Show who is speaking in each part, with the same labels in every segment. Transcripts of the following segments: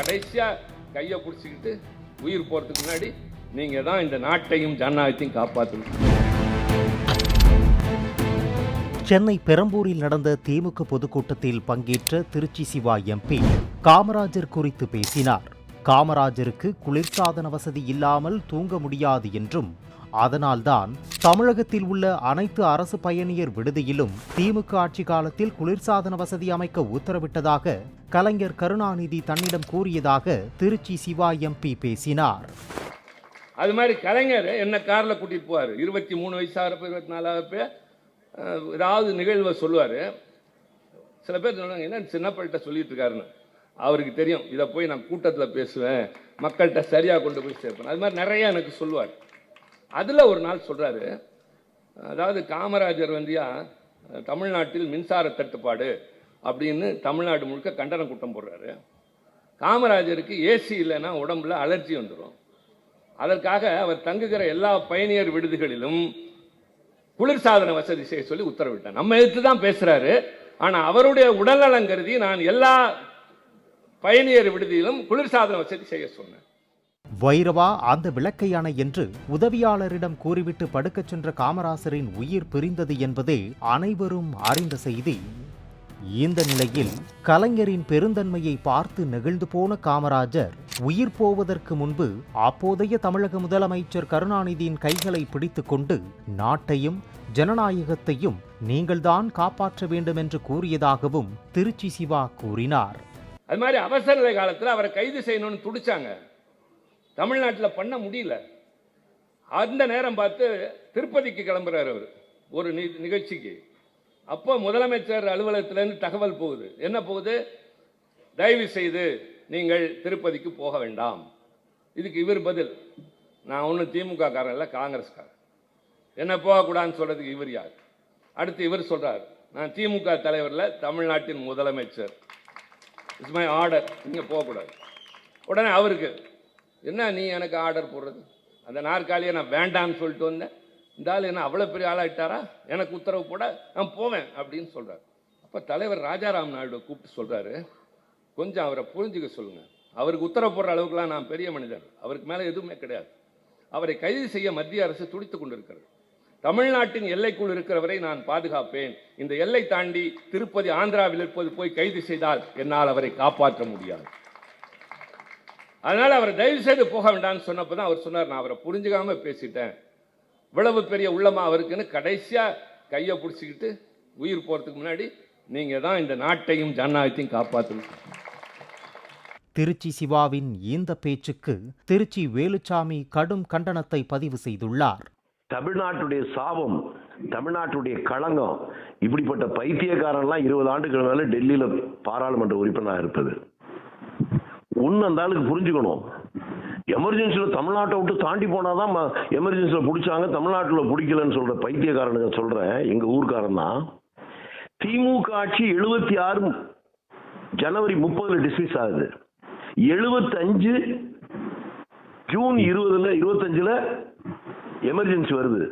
Speaker 1: கடைசியா கையை பிடிச்சிக்கிட்டு உயிர் போறதுக்கு முன்னாடி நீங்கள் தான் இந்த நாட்டையும் ஜனநாயகத்தையும் காப்பாற்றணும்
Speaker 2: சென்னை பெரம்பூரில் நடந்த திமுக பொதுக்கூட்டத்தில் பங்கேற்ற திருச்சி சிவா எம்பி காமராஜர் குறித்து பேசினார். காமராஜருக்கு குளிர்சாதன வசதி இல்லாமல் தூங்க முடியாது என்றும் அதனால்தான் தமிழகத்தில் உள்ள அனைத்து அரசு பயணியர் விடுதியிலும் திமுக ஆட்சி காலத்தில் குளிர்சாதன வசதி அமைக்க உத்தரவிட்டதாக கலைஞர் கருணாநிதி தன்னிடம் கூறியதாக திருச்சி சிவா எம்பி பேசினார்.
Speaker 1: அது மாதிரி கலைஞர் என்ன காரில் கூட்டிட்டு போவார். இருபத்தி மூணு வயசாகிறப்ப இருபத்தி நாலாகிறப்ப அஹ், ஏதாவது நிகழ்வை சொல்லுவார். சில பேர் சொல்லுவாங்க என்ன சின்ன பிள்ளைகிட்ட சொல்லிட்டு இருக்காருன்னு? அவருக்கு தெரியும். இதை போய் நான் கூட்டத்தில் பேசுவேன். மக்கள்கிட்ட சரியாக கொண்டு போய் சேர்ப்பேன். அது மாதிரி நிறையா எனக்கு சொல்லுவார். அதில் ஒரு நாள் சொல்கிறாரு அதாவது காமராஜர் வந்தியா தமிழ்நாட்டில் மின்சார தட்டுப்பாடு அப்படின்னு தமிழ்நாடு முழுக்க கண்டன கூட்டம் போடுறாரு. காமராஜருக்கு ஏசி இல்லைன்னா உடம்புல அலர்ஜி வந்துடும் அதற்காக அவர் தங்குகிற எல்லா பயணியர் விடுதிகளிலும் குளிர்சாதன வசதி செய்ய சொல்லி உத்தரவிட்டார். நம்ம எதிர்த்து தான் பேசுகிறாரு ஆனால் அவருடைய உடல்நலம் கருதி நான் எல்லா பயணியர் விடுதியிலும் குளிர்சாதன வசதி செய்ய சொன்னேன்.
Speaker 2: வைரவா அந்த விளக்கை அணை என்று உதவியாளரிடம் கூறிவிட்டு படுக்கச் சென்ற காமராசரின் உயிர் பிரிந்தது என்பதே அனைவரும் அறிந்த செய்தி. இந்த நிலையில் கலைஞரின் பெருந்தன்மையை பார்த்து நெகிழ்ந்து போன காமராஜர் உயிர் போவதற்கு முன்பு அப்போதைய தமிழக முதலமைச்சர் கருணாநிதியின் கைகளை பிடித்துக்கொண்டு நாட்டையும் ஜனநாயகத்தையும் நீங்கள்தான் காப்பாற்ற வேண்டும் என்று கூறியதாகவும் திருச்சி சிவா கூறினார்.
Speaker 1: அது மாதிரி அவசர நிலை காலத்தில் அவரை கைது செய்யணும்னு துடிச்சாங்க. தமிழ்நாட்டில் பண்ண முடியல. அந்த நேரம் பார்த்து திருப்பதிக்கு கிளம்புறாரு அவர் ஒரு நி- நிகழ்ச்சிக்கு. அப்போ முதலமைச்சர் அலுவலகத்திலேருந்து தகவல் போகுது. என்ன போகுது? தயவு செய்து நீங்கள் திருப்பதிக்கு போக வேண்டாம். இதுக்கு இவர் பதில். நான் ஒன்றும் திமுக காரன் இல்லை காங்கிரஸ்காரன். என்ன போகக்கூடாதுன்னு சொல்கிறதுக்கு இவர் யார்? அடுத்து இவர் சொல்கிறார் நான் திமுக தலைவரில் தமிழ்நாட்டின் முதலமைச்சர். இட்ஸ் மை ஆர்டர் நீங்கள் போகக்கூடாது. உடனே அவருக்கு என்ன நீ எனக்கு ஆர்டர் போடுறது? அந்த நாற்காலியை நான் வேண்டாம்னு சொல்லிட்டு வந்தேன். இந்த ஆள் என்ன அவ்வளோ பெரிய ஆளாகிட்டாரா எனக்கு உத்தரவு போட நான் போவேன் அப்படின்னு சொல்கிறார் அப்போ தலைவர் ராஜாராம் நாயுடு கூப்பிட்டு சொல்கிறாரு கொஞ்சம் அவரை புரிஞ்சுக்க சொல்லுங்கள் அவருக்கு உத்தரவு போடுற அளவுக்குலாம் நான் பெரிய மனிதர் அவருக்கு மேலே எதுவுமே கிடையாது. அவரை கைது செய்ய மத்திய அரசு துடித்துக் கொண்டிருக்கிறது. தமிழ்நாட்டின் எல்லைக்குள் இருக்கிறவரை நான் பாதுகாப்பேன். இந்த எல்லை தாண்டி திருப்பதி ஆந்திராவில் இருப்பது போய் கைது செய்தால் என்னால் அவரை காப்பாற்ற முடியாது. அதனால அவர் தயவு செய்து போக வேண்டாம்னு சொன்னப்போ தான் அவர் சொன்னார். நான் அவரை புரிஞ்சுக்காம பேசிட்டேன். இவ்வளவு பெரிய உள்ளமா அவருக்குன்னு கடைசியா கையை பிடிச்சிக்கிட்டு உயிர் போறதுக்கு முன்னாடி நீங்க தான் இந்த நாட்டையும் ஜனநாயகத்தையும் காப்பாற்றணும்
Speaker 2: திருச்சி சிவாவின் இந்த பேச்சுக்கு திருச்சி வேலுச்சாமி கடும் கண்டனத்தை பதிவு செய்துள்ளார்.
Speaker 3: தமிழ்நாட்டுடைய சாபம் தமிழ்நாட்டுடைய களங்கம் இப்படிப்பட்ட பைத்தியக்காரன்லாம் இருபது ஆண்டுகள் மேல டெல்லியில பாராளுமன்ற உறுப்பினராக இருப்பது. ஒன்று அந்த ஆளுக்கு புரிஞ்சுக்கணும். எமர்ஜென்சியில் தமிழ்நாட்டை விட்டு தாண்டி போனாதான் எமர்ஜென்சியில் பிடிச்சாங்க தமிழ்நாட்டில் பிடிக்கலன்னு சொல்ற பைத்தியக்காரனுங்க சொல்றேன். எங்க ஊர்க்காரன் தான். திமுக ஆட்சி எழுபத்தி ஆறு ஜனவரி முப்பதுல டிஸ்மிஸ் ஆகுது. எழுபத்தஞ்சு ஜூன் இருபதுல இருபத்தஞ்சுல எமர்ஜென்சி வருது.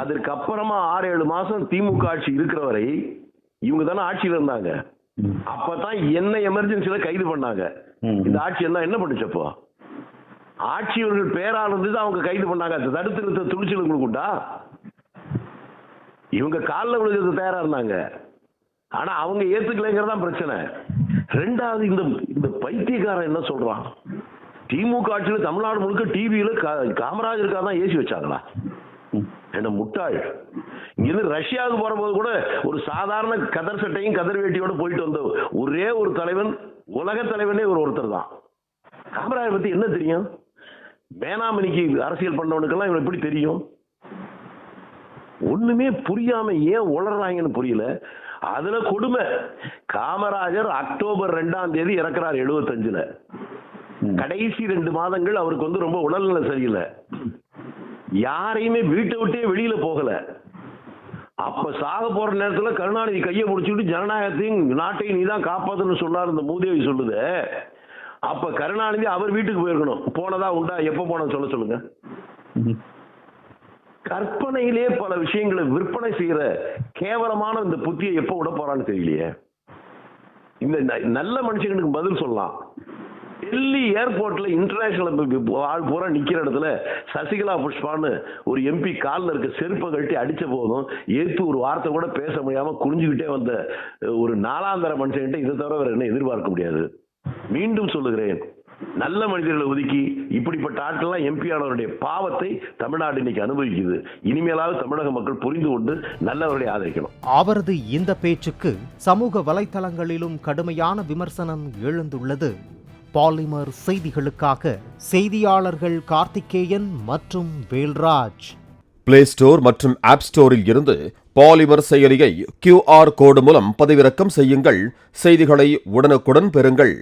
Speaker 3: அதற்கப்புறமா ஆறு ஏழு மாசம் திமுக ஆட்சி இருக்கிற வரை இவங்க தானே ஆட்சியில இருந்தாங்க. அப்பதான் என்ன எமர்ஜென்சில கைது பண்ணாங்க. இந்த ஆட்சி எல்லாம் என்ன பண்ணுச்சு அப்போ? ஆட்சி இவர்கள் பேரால் இருந்தது அவங்க கைது பண்ணாங்க. தடுத்து நிறுத்த துணிச்சல் உங்களுக்கு உண்டா இவங்க காலில் விழுகிறது தயாரா இருந்தாங்க. ஆனா அவங்க ஏத்துக்கலைங்கிறதா பிரச்சனை. ரெண்டாவது இந்த இந்த பைத்தியக்காரன் என்ன சொல்றான்? திமுக ஆட்சியில தமிழ்நாடு முழுக்க டிவியில காமராஜருக்காக தான் ஏசி வச்சாங்களா? என்ன முட்டாள். இங்கிருந்து ரஷ்யாவுக்கு போறபோது கூட ஒரு சாதாரண கதர் சட்டையும் கதர் வேட்டியோட போயிட்டு வந்த ஒரே ஒரு தலைவன் உலக தலைவனே ஒரு ஒருத்தர் தான். காமராஜர் பத்தி என்ன தெரியும்? வேணாமணிக்கு அரசியல் பண்ணவனுக்கெல்லாம் இவன் எப்படி தெரியும்? ஒண்ணுமே புரியாம ஏன் உளறாங்கன்னு புரியல. அதுல கொடுமை. காமராஜர் அக்டோபர் ரெண்டாம் தேதி இறக்குறார் எழுபத்தஞ்சுல கடைசி ரெண்டு மாதங்கள் அவருக்கு வந்து ரொம்ப உடல்நிலை சரியில்லை. யாரையுமே வீட்டை விட்டே வெளியில போகல. அப்ப சாக போற நேரத்துல கருணாநிதி கையை முடிச்சுட்டு ஜனநாயகத்தையும் நாட்டையும் நீதான் காப்பாத்துன்னு சொன்னார் இந்த மூதேவி சொல்லுது. அப்ப கருணாநிதி அவர் வீட்டுக்கு போயிருக்கணும். போனதா உண்டா? எப்ப போன சொல்ல சொல்லுங்க. கற்பனையிலே பல விஷயங்களை விற்பனை செய்யற கேவலமான இந்த புத்தியை எப்ப விட போறான்னு தெரியலையே. இந்த ந- நல்ல மனுஷங்களுக்கு பதில் சொல்லலாம். டெல்லி ஏர்போர்ட்ல இன்டர்நேஷனல் ஆள் பூரா நிக்கிற இடத்துல சசிகலா புஷ்பான்னு ஒரு எம்பி காலில் இருக்க செருப்பை கழட்டி அடிச்ச போதும் ஏற்று ஒரு வார்த்தை கூட பேச முடியாம குனிஞ்சுக்கிட்டே வந்த ஒரு நாலாந்தர மனுஷன்கிட்ட இதை தவிர வேற என்ன எதிர்பார்க்க முடியாது. மீண்டும் சொல்லுகிறேன். நல்ல மனிதர்களை ஒதுக்கி இப்படிப்பட்ட ஆட்கள்லாம் எம்பி ஆனவருடைய பாவத்தை தமிழ்நாடு இன்னைக்கு அனுபவிக்குது. இனிமேலாவது தமிழக மக்கள் புரிந்து கொண்டு நல்லவர்களை ஆதரிக்கணும்.
Speaker 2: அவரது இந்த பேச்சுக்கு சமூக வலைதளங்களிலும் கடுமையான விமர்சனம் எழுந்துள்ளது. பாலிமர் செய்திகளுக்காக செய்தியாளர்கள் கார்த்திகேயன் மற்றும் வேல்ராஜ்.
Speaker 4: பிளே ஸ்டோர் மற்றும் ஆப் ஸ்டோரில் இருந்து பாலிமர் செயலியை கியூஆர் கோடு மூலம் பதிவிறக்கம் செய்யுங்கள். செய்திகளை உடனுக்குடன் பெறுங்கள்.